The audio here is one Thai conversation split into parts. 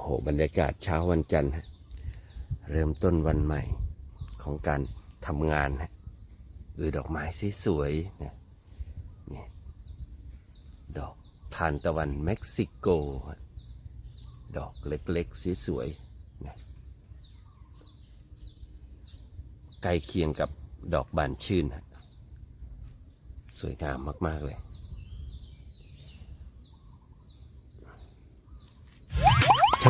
โหบรรยากาศเช้าวันจันทร์เริ่มต้นวันใหม่ของการทำงานฮะดูดอกไม้สวยๆนะนี่ดอกทานตะวันเม็กซิโก ดอกเล็กๆสวยๆนะใกล้เคียงกับดอกบานชื่น สวยงามมาก ๆ เลย ช่อง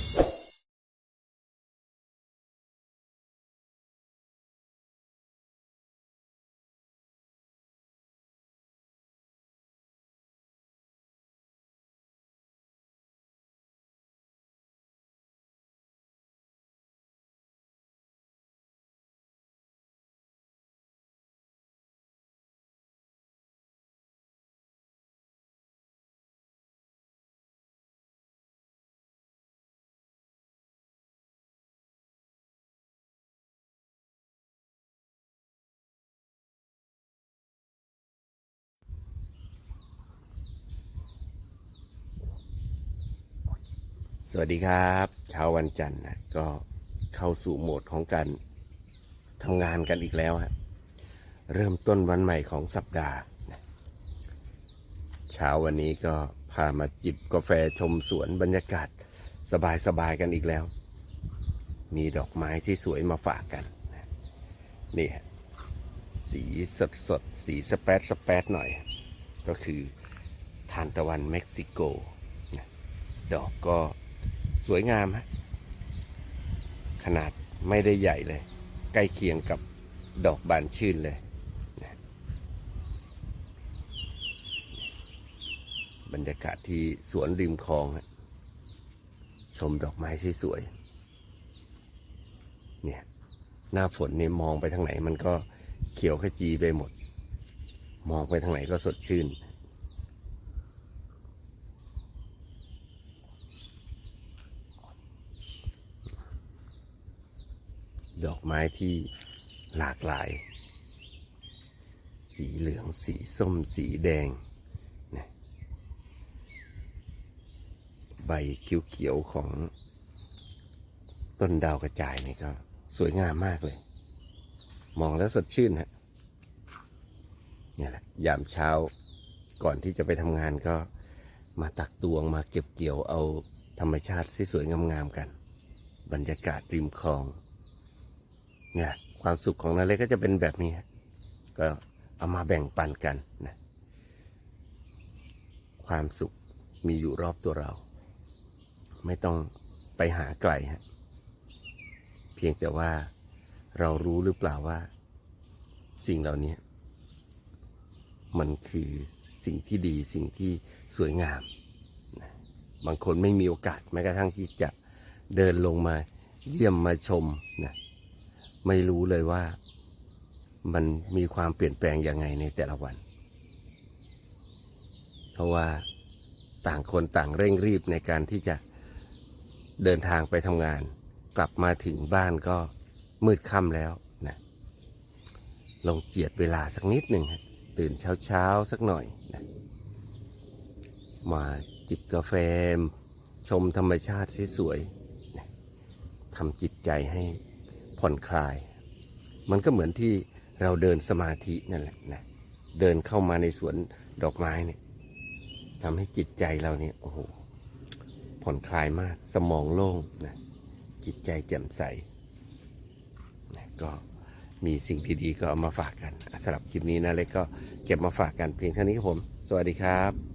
สวัสดีครับเช้าวันจันทร์นะก็เข้าสู่โหมดของการทำงานกันอีกแล้วฮะเริ่มต้นวันใหม่ของสัปดาห์นะเช้าวันนี้ก็พามาจิบกาแฟชมสวนบรรยากาศสบายๆกันอีกแล้ว มีดอกไม้ที่สวยมาฝากกันนะนี่ฮะสีสดสดๆสีสเปรดสเปรดหน่อย ก็คือทานตะวันเม็กซิโกนะดอกก็ สวยงามฮะขนาดไม่ได้ใหญ่เลย ใกล้เคียงกับดอกบานชื่นเลย บรรยากาศที่สวนริมคลอง ชมดอกไม้สวยๆเนี่ยหน้าฝนเนี่ยมองไปทางไหนมันก็เขียวขจีไปหมด มองไปทางไหนก็สดชื่น ดอกไม้ที่หลากหลาย สีเหลือง สีส้ม สีแดง ใบเขียวๆของต้นดาวกระจายนี่ก็สวยงามมากเลย มองแล้วสดชื่นฮะนี่แหละยามเช้าก่อนที่จะไปทำงานก็มาตักตวงมาเก็บเกี่ยวเอาธรรมชาติสวยๆงามๆกัน บรรยากาศริมคลอง เนี่ยความสุขของนาเล็กก็จะเป็นแบบนี้ ก็เอามาแบ่งปันกันนะความสุขมีอยู่รอบตัวเรา ไม่ต้องไปหาไกลฮะเพียงแต่ว่าเรารู้หรือเปล่าว่า สิ่งเหล่านี้มันคือสิ่งที่ดีสิ่งที่สวยงาม บางคนไม่มีโอกาสแม้กระทั่งที่จะเดินลงมาเยี่ยมมาชมนะ ไม่รู้เลยว่ามันมีความเปลี่ยนแปลงยังไงในแต่ละวัน เพราะว่าต่างคนต่างเร่งรีบในการที่จะเดินทางไปทำงาน กลับมาถึงบ้านก็มืดค่ำแล้วนะลองเจียดเวลาสักนิดหนึ่งตื่นเช้าๆสักหน่อยนะมาจิบกาแฟ ชมธรรมชาติสวยๆนะทำจิตใจให้ ผ่อนคลาย มันก็เหมือนที่เราเดินสมาธินั่นแหละนะเดินเข้ามาในสวนดอกไม้เนี่ยทำให้จิตใจเราเนี่ยโอ้โหผ่อนคลายมากสมองโล่งนะจิตใจแจ่มใสนะก็มีสิ่งดีๆก็เอามาฝากกันสำหรับคลิปนี้นะเล็กก็เก็บมาฝากกันเพียงเท่านี้ครับผม สวัสดีครับ